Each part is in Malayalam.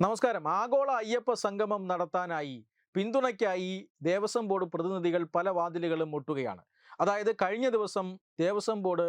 നമസ്കാരം. ആഗോള അയ്യപ്പ സംഗമം നടത്താനായി പിന്തുണയ്ക്കായി ദേവസ്വം ബോർഡ് പ്രതിനിധികൾ പല വാതിലുകളും മുട്ടുകയാണ്. അതായത് കഴിഞ്ഞ ദിവസം ദേവസ്വം ബോർഡ്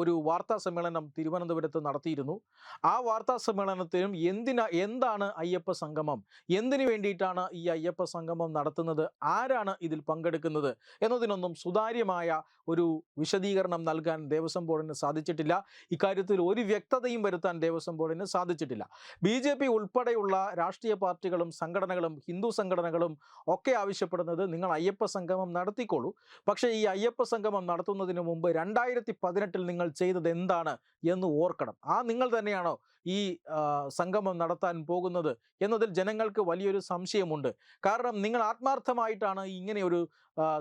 ഒരു വാർത്താ സമ്മേളനം തിരുവനന്തപുരത്ത് നടത്തിയിരുന്നു. ആ വാർത്താ സമ്മേളനത്തിലും എന്തിനാ എന്താണ് അയ്യപ്പ സംഗമം? എന്തിനു വേണ്ടിയിട്ടാണ് ഈ അയ്യപ്പ സംഗമം നടത്തുന്നത്? ആരാണ് ഇതിൽ പങ്കെടുക്കുന്നത്? എന്നതിനൊന്നും സുതാര്യമായ ഒരു വിശദീകരണം നൽകാൻ ദേവസ്വം ബോർഡിന് സാധിച്ചിട്ടില്ല. ഇക്കാര്യത്തിൽ ഒരു വ്യക്തതയും വരുത്താൻ ദേവസ്വം ബോർഡിന് സാധിച്ചിട്ടില്ല. ബി ജെ പി ഉൾപ്പെടെയുള്ള രാഷ്ട്രീയ പാർട്ടികളും സംഘടനകളും ഹിന്ദു സംഘടനകളും ഒക്കെ ആവശ്യപ്പെടുന്നത് നിങ്ങൾ അയ്യപ്പ സംഗമം നടത്തിക്കോളൂ. പക്ഷേ ഈ അയ്യപ്പ സംഗമം നടത്തുന്നതിന് മുമ്പ് രണ്ടായിരത്തി പതിനെട്ടിൽ നിങ്ങൾ ചെയ്തത് എന്താണ് എന്ന് ഓർക്കണം. ആ നിങ്ങൾ തന്നെയാണോ ഈ സംഗമം നടത്താൻ പോകുന്നത് എന്നതിൽ ജനങ്ങൾക്ക് വലിയൊരു സംശയമുണ്ട്. കാരണം നിങ്ങൾ ആത്മാർത്ഥമായിട്ടാണ് ഇങ്ങനെ ഒരു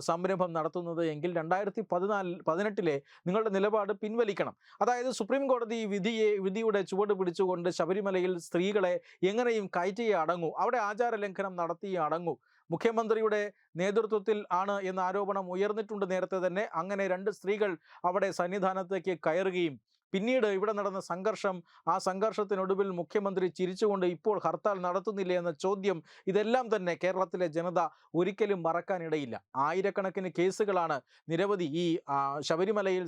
സംരംഭം നടത്തുന്നത് എങ്കിൽ രണ്ടായിരത്തി പതിനാല് പതിനെട്ടിലെ നിങ്ങളുടെ നിലപാട് പിൻവലിക്കണം. അതായത് സുപ്രീം കോടതി വിധിയെ വിധിയുടെ ചുവട് പിടിച്ചുകൊണ്ട് ശബരിമലയിൽ സ്ത്രീകളെ എങ്ങനെയും കയറ്റിയേ അടങ്ങൂ. അവിടെ ആചാര ലംഘനം നടത്തിയേ അടങ്ങൂ. മുഖ്യമന്ത്രിയുടെ നേതൃത്വത്തിൽ ആണ് എന്ന ആരോപണം ഉയർന്നിട്ടുണ്ട് നേരത്തെ തന്നെ. അങ്ങനെ രണ്ട് സ്ത്രീകൾ അവിടെ സന്നിധാനത്തേക്ക് കയറുകയും പിന്നീട് ഇവിടെ നടന്ന സംഘർഷം ആ സംഘർഷത്തിനൊടുവിൽ മുഖ്യമന്ത്രി ചിരിച്ചുകൊണ്ട് ഇപ്പോൾ ഹർത്താൽ നടത്തുന്നില്ല എന്ന ചോദ്യം ഇതെല്ലാം തന്നെ കേരളത്തിലെ ജനത ഒരിക്കലും മറക്കാനിടയില്ല. ആയിരക്കണക്കിന് കേസുകളാണ് നിരവധി ഈ ശബരിമലയിൽ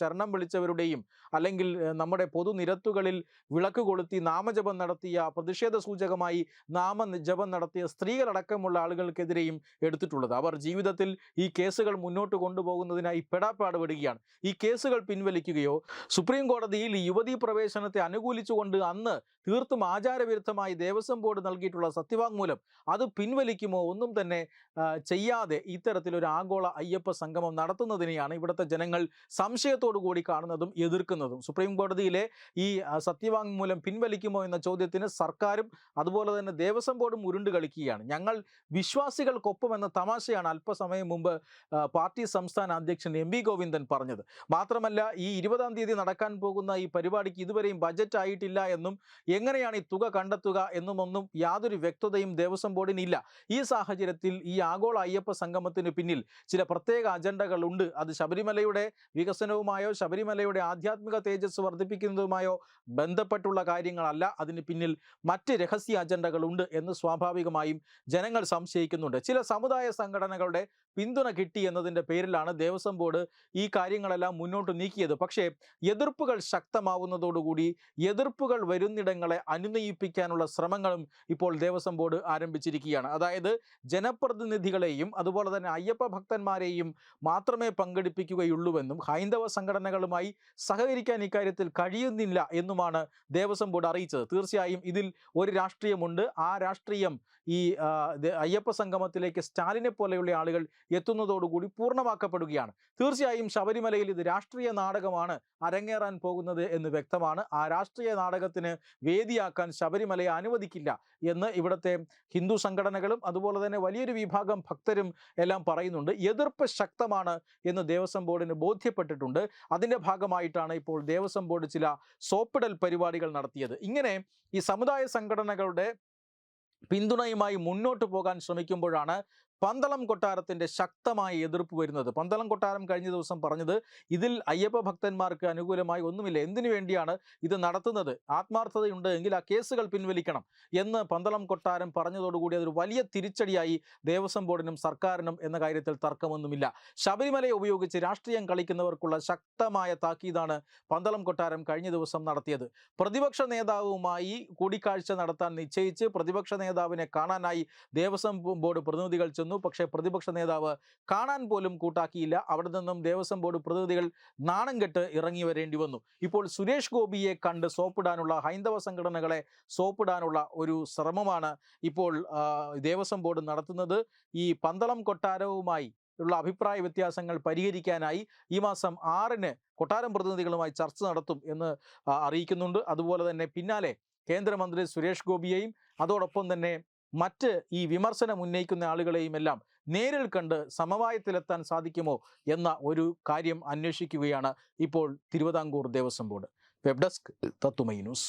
ശരണം വിളിച്ചവരുടെയും അല്ലെങ്കിൽ നമ്മുടെ പൊതുനിരത്തുകളിൽ വിളക്ക് കൊളുത്തി നാമജപം നടത്തിയ പ്രതിഷേധ സൂചകമായി നാമജപം നടത്തിയ സ്ത്രീകളടക്കമുള്ള ആളുകൾക്കെതിരെയും എടുത്തിട്ടുള്ളത്. അവർ ജീവിതത്തിൽ ഈ കേസുകൾ മുന്നോട്ട് കൊണ്ടുപോകുന്നതിനായി പെടാപ്പാട് പെടുകയാണ് ഈ കേസുകൾ പിൻവലിക്കുകയോ സുപ്രീം കോടതിയിൽ യുവതി പ്രവേശനത്തെ അനുകൂലിച്ചുകൊണ്ട് അന്ന് തീർത്തും ആചാരവിരുദ്ധമായി ദേവസ്വം ബോർഡ് നൽകിയിട്ടുള്ള സത്യവാങ്മൂലം അത് പിൻവലിക്കുമോ ഒന്നും തന്നെ ചെയ്യാതെ ഇത്തരത്തിലൊരു ആഗോള അയ്യപ്പ സംഗമം നടത്തുന്നതിനെയാണ് ഇവിടുത്തെ ജനങ്ങൾ സംശയത്തോടു കൂടി കാണുന്നതും എതിർക്കുന്നതും. സുപ്രീം കോടതിയിലെ ഈ സത്യവാങ്മൂലം പിൻവലിക്കുമോ എന്ന ചോദ്യത്തിന് സർക്കാരും അതുപോലെ തന്നെ ദേവസ്വം ബോർഡും ഉരുണ്ട് കളിക്കുകയാണ്. ഞങ്ങൾ വിശ്വാസികൾക്കൊപ്പം എന്ന തമാശയാണ് അല്പസമയം മുമ്പ് പാർട്ടി സംസ്ഥാന അധ്യക്ഷൻ എം ഗോവിന്ദൻ പറഞ്ഞത്. മാത്രമല്ല ഈ ഇരുപതാം തീയതി നടക്കാൻ പോകുന്ന ഈ പരിപാടിക്ക് ഇതുവരെയും ബജറ്റ് ആയിട്ടില്ല എന്നും എങ്ങനെയാണ് ഈ തുക കണ്ടെത്തുക എന്നുമൊന്നും യാതൊരു വ്യക്തതയും ദേവസ്വം ബോർഡിനില്ല ഈ സാഹചര്യത്തിൽ ഈ ആഗോള അയ്യപ്പ സംഗമത്തിന് പിന്നിൽ ചില പ്രത്യേക അജണ്ടകളുണ്ട് അത് ശബരിമലയുടെ വികസനവുമായോ ശബരിമലയുടെ ആധ്യാത്മിക തേജസ് വർദ്ധിപ്പിക്കുന്നതുമായോ ബന്ധപ്പെട്ടുള്ള കാര്യങ്ങളല്ല. അതിന് പിന്നിൽ മറ്റ് രഹസ്യ അജണ്ടകളുണ്ട് എന്ന് സ്വാഭാവികമായും ജനങ്ങൾ സംശയിക്കുന്നുണ്ട്. ചില സമുദായ സംഘടനകളുടെ പിന്തുണ കിട്ടി എന്നതിന്റെ പേരിലാണ് ദേവസ്വം ബോർഡ് ഈ കാര്യങ്ങളെല്ലാം മുന്നോട്ട് നീക്കിയത്. പക്ഷേ എതിർപ്പുകൾ ശക്തമാവുന്നതോടുകൂടി എതിർപ്പുകൾ വരുന്നിടങ്ങളെ അനുനയിപ്പിക്കാനുള്ള ശ്രമങ്ങളും ഇപ്പോൾ ദേവസ്വം ബോർഡ് ആരംഭിച്ചിരിക്കുകയാണ്. അതായത് ജനപ്രതിനിധികളെയും അതുപോലെ തന്നെ അയ്യപ്പ ഭക്തന്മാരെയും മാത്രമേ പങ്കെടുപ്പിക്കുകയുള്ളൂവെന്നും ഹൈന്ദവ സംഘടനകളുമായി സഹകരിക്കാൻ ഇക്കാര്യത്തിൽ കഴിയുന്നില്ല എന്നുമാണ് ദേവസ്വം ബോർഡ് അറിയിച്ചത്. തീർച്ചയായും ഇതിൽ ഒരു രാഷ്ട്രീയമുണ്ട്. ആ രാഷ്ട്രീയം ഈ അയ്യപ്പ സംഗമത്തിലേക്ക് സ്റ്റാലിനെ പോലെയുള്ള ആളുകൾ എത്തുന്നതോടുകൂടി പൂർണമാക്കപ്പെടുകയാണ്. തീർച്ചയായും ശബരിമലയിൽ ഇത് രാഷ്ട്രീയ നാടകമാണ് അരങ്ങേറാൻ പോകുന്നത് എന്ന് വ്യക്തമാണ്. ആ രാഷ്ട്രീയ നാടകത്തിന് വേദിയാക്കാൻ ശബരിമലയെ അനുവദിക്കില്ല എന്ന് ഇവിടുത്തെ ഹിന്ദു സംഘടനകളും അതുപോലെ തന്നെ വലിയൊരു വിഭാഗം ഭക്തരും എല്ലാം പറയുന്നുണ്ട്. എതിർപ്പ് ശക്തമാണ് എന്ന് ദേവസ്വം ബോർഡിന് ബോധ്യപ്പെട്ടിട്ടുണ്ട്. അതിന്റെ ഭാഗമായിട്ടാണ് ഇപ്പോൾ ദേവസ്വം ബോർഡ് ചില സോപ്പിടൽ പരിപാടികൾ നടത്തിയത്. ഇങ്ങനെ ഈ സമുദായ സംഘടനകളുടെ പിന്തുണയുമായി മുന്നോട്ട് പോകാൻ ശ്രമിക്കുമ്പോഴാണ് പന്തളം കൊട്ടാരത്തിന്റെ ശക്തമായ എതിർപ്പ് വരുന്നത്. പന്തളം കൊട്ടാരം കഴിഞ്ഞ ദിവസം പറഞ്ഞത് ഇതിൽ അയ്യപ്പ ഭക്തന്മാർക്ക് അനുകൂലമായി ഒന്നുമില്ല. എന്തിനു വേണ്ടിയാണ് ഇത് നടത്തുന്നത്? ആത്മാർത്ഥതയുണ്ട് എങ്കിൽ ആ കേസുകൾ പിൻവലിക്കണം. എന്ന് പന്തളം കൊട്ടാരം പറഞ്ഞതോടുകൂടി അതൊരു വലിയ തിരിച്ചടിയായി ദേവസ്വം ബോർഡിനും സർക്കാരിനും എന്ന കാര്യത്തിൽ തർക്കമൊന്നുമില്ല. ശബരിമലയെ ഉപയോഗിച്ച് രാഷ്ട്രീയം കളിക്കുന്നവർക്കുള്ള ശക്തമായ താക്കീതാണ് പന്തളം കൊട്ടാരം കഴിഞ്ഞ ദിവസം നടത്തിയത്. പ്രതിപക്ഷ നേതാവുമായി കൂടിക്കാഴ്ച നടത്താൻ നിശ്ചയിച്ച് പ്രതിപക്ഷ നേതാവിനെ കാണാനായി ദേവസ്വം ബോർഡ് പ്രതിനിധികൾ ചെന്നു. പക്ഷേ പ്രതിപക്ഷ നേതാവ് കാണാൻ പോലും കൂട്ടാക്കിയില്ല. അവിടെ നിന്നും ദേവസ്വം ബോർഡ് പ്രതിനിധികൾ നാണം കെട്ട് ഇറങ്ങി വരേണ്ടി വന്നു. ഇപ്പോൾ സുരേഷ് ഗോപിയെ കണ്ട് സോപ്പിടാനുള്ള ഹൈന്ദവ സംഘടനകളെ സോപ്പിടാനുള്ള ഒരു ശ്രമമാണ് ഇപ്പോൾ ദേവസ്വം ബോർഡ് നടത്തുന്നത്. ഈ പന്തളം കൊട്ടാരവുമായി ഉള്ള അഭിപ്രായ വ്യത്യാസങ്ങൾ പരിഹരിക്കാനായി ഈ മാസം ആറിന് കൊട്ടാരം പ്രതിനിധികളുമായി ചർച്ച നടത്തും എന്ന് അറിയിക്കുന്നുണ്ട്. അതുപോലെ തന്നെ പിന്നാലെ കേന്ദ്രമന്ത്രി സുരേഷ് ഗോപിയെയും അതോടൊപ്പം തന്നെ മറ്റ് ഈ വിമർശനം ഉന്നയിക്കുന്ന ആളുകളെയും എല്ലാം നേരിൽ കണ്ട് സമവായത്തിലെത്താൻ സാധിക്കുമോ എന്ന ഒരു കാര്യം അന്വേഷിക്കുകയാണ് ഇപ്പോൾ Thiruvithamkoor Devaswom board. Web desk Tattvamayi news.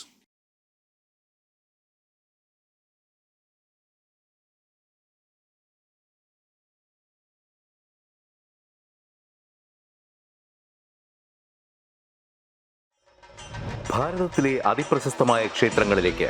ഭാരതത്തിലെ അതിപ്രശസ്തമായ ക്ഷേത്രങ്ങളിലേക്ക്